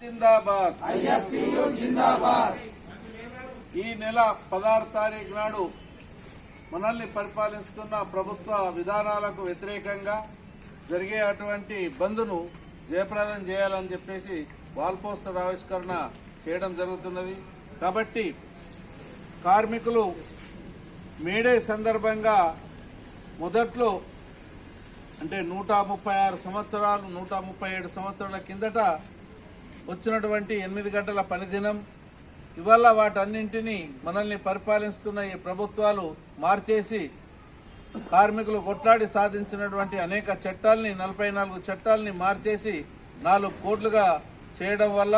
జిందాబాద్. ఈ నెల పదహారు తారీఖు నాడు మనల్ని పరిపాలిస్తున్న ప్రభుత్వ విధానాలకు వ్యతిరేకంగా జరిగే అటువంటి బంద్ను జయప్రదం చేయాలని చెప్పేసి వాల్ పోస్టర్ ఆవిష్కరణ చేయడం జరుగుతున్నది. కాబట్టి కార్మికులు మేడే సందర్భంగా మొదట్లో అంటే నూట ముప్పై ఆరు సంవత్సరాలు నూట ముప్పై ఏడు సంవత్సరాల కిందట వచ్చినటువంటి ఎనిమిది గంటల పనిదినం ఇవాళ వాటన్నింటినీ మనల్ని పరిపాలిస్తున్న ఈ ప్రభుత్వాలు మార్చేసి కార్మికులు కొట్లాడి సాధించినటువంటి అనేక చట్టాల్ని నలభై నాలుగు చట్టాల్ని మార్చేసి నాలుగు కోట్లుగా చేయడం వల్ల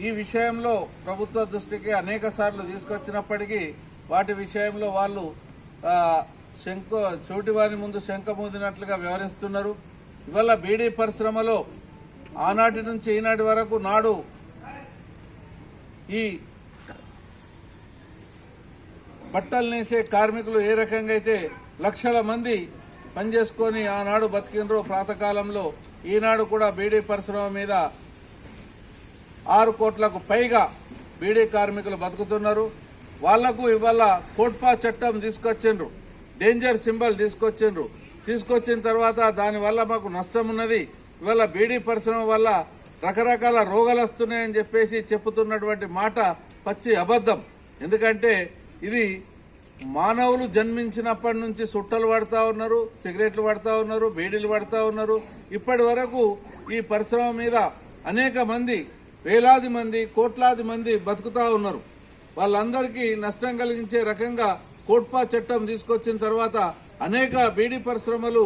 ఈ విషయంలో ప్రభుత్వ దృష్టికి అనేక సార్లు తీసుకొచ్చినప్పటికీ వాటి విషయంలో వాళ్ళు శంకు చోటివారి ముందు శంఖ వ్యవహరిస్తున్నారు. ఇవాళ బీడీ పరిశ్రమలో ఆనాటి నుంచి ఈనాటి వరకు నాడు ఈ బట్టలు నేసే కార్మికులు ఏ రకంగా అయితే లక్షల మంది పనిచేసుకొని ఆనాడు బతికినరో ప్రాతకాలంలో ఈనాడు కూడా బీడీ పరిశ్రమ మీద ఆరు కోట్లకు పైగా బీడీ కార్మికులు బతుకుతున్నారు. వాళ్ళకు ఇవాళ కోట్పా చట్టం తీసుకొచ్చిండ్రు. డేంజర్ సింబల్ తీసుకొచ్చిండ్రు. తీసుకొచ్చిన తర్వాత దానివల్ల మాకు నష్టం ఉన్నది ఇవాళ బీడీ పరిశ్రమ వల్ల రకరకాల రోగాలు వస్తున్నాయని చెప్పేసి చెప్పుతున్నటువంటి మాట పచ్చి అబద్ధం. ఎందుకంటే ఇది మానవులు జన్మించినప్పటి నుంచి సుట్టలు పడతా ఉన్నారు సిగరెట్లు పడతా ఉన్నారు బీడీలు పడతా ఉన్నారు. ఇప్పటి వరకు ఈ పరిశ్రమ మీద అనేక మంది వేలాది మంది కోట్లాది మంది బతుకుతా ఉన్నారు. వాళ్ళందరికీ నష్టం కలిగించే రకంగా కోట్పా చట్టం తీసుకొచ్చిన తర్వాత అనేక బీడీ పరిశ్రమలు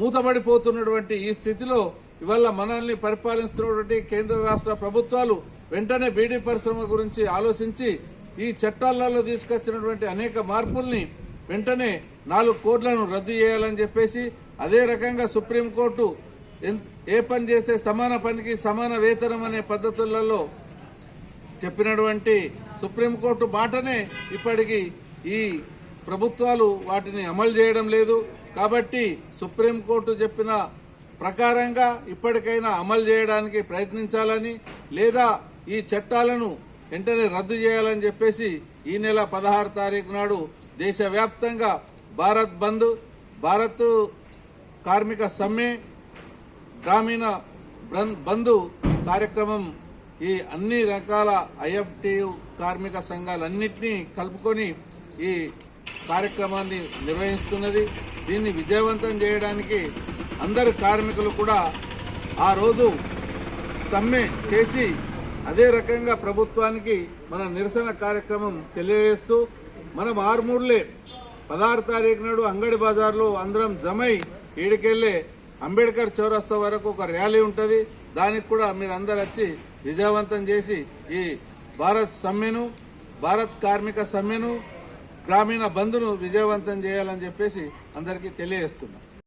మూతబడిపోతున్నటువంటి ఈ స్థితిలో ఇవాళ మనల్ని పరిపాలిస్తున్నటువంటి కేంద్ర రాష్ట్ర ప్రభుత్వాలు వెంటనే బీడీ పరిశ్రమ గురించి ఆలోచించి ఈ చట్టాలలో తీసుకొచ్చినటువంటి అనేక మార్పుల్ని వెంటనే నాలుగు కోట్లను రద్దు చేయాలని చెప్పేసి అదే రకంగా సుప్రీంకోర్టు ఎన్- ఏ పని చేసే సమాన పనికి సమాన వేతనం అనే పద్ధతులలో చెప్పినటువంటి సుప్రీంకోర్టు మాటనే ఇప్పటికి ఈ ప్రభుత్వాలు వాటిని అమలు చేయడం లేదు. కాబట్టి సుప్రీంకోర్టు చెప్పిన ప్రకారంగా ఇప్పటికైనా అమలు చేయడానికి ప్రయత్నించాలని లేదా ఈ చట్టాలను వెంటనే రద్దు చేయాలని చెప్పేసి ఈ నెల పదహారు తారీఖు నాడు దేశవ్యాప్తంగా భారత్ బంద్ భారత్ కార్మిక సమ్మె గ్రామీణ బ్రన్- బంధు కార్యక్రమం ఈ అన్ని రకాల ఐఎఫ్టి కార్మిక సంఘాలన్నింటినీ కలుపుకొని ఈ కార్యక్రమాన్ని నిర్వహిస్తున్నది. దీన్ని విజయవంతం చేయడానికి అందరు కార్మికులు కూడా ఆ రోజు సమ్మె చేసి అదే రకంగా ప్రభుత్వానికి మన నిరసన కార్యక్రమం తెలియజేస్తూ మనం ఆరుమూర్లే పదహారు తారీఖు నాడు అంగడి బజార్లో అందరం జమై ఈడికెళ్ళే అంబేద్కర్ చౌరస్తా వరకు ఒక ర్యాలీ ఉంటుంది. దానికి కూడా మీరు అందరు వచ్చి విజయవంతం చేసి ఈ భారత్ సమ్మెను భారత్ కార్మిక సమ్మెను గ్రామీణ బంధును విజయవంతం చేయాలని చెప్పేసి అందరికీ తెలియజేస్తున్నాం.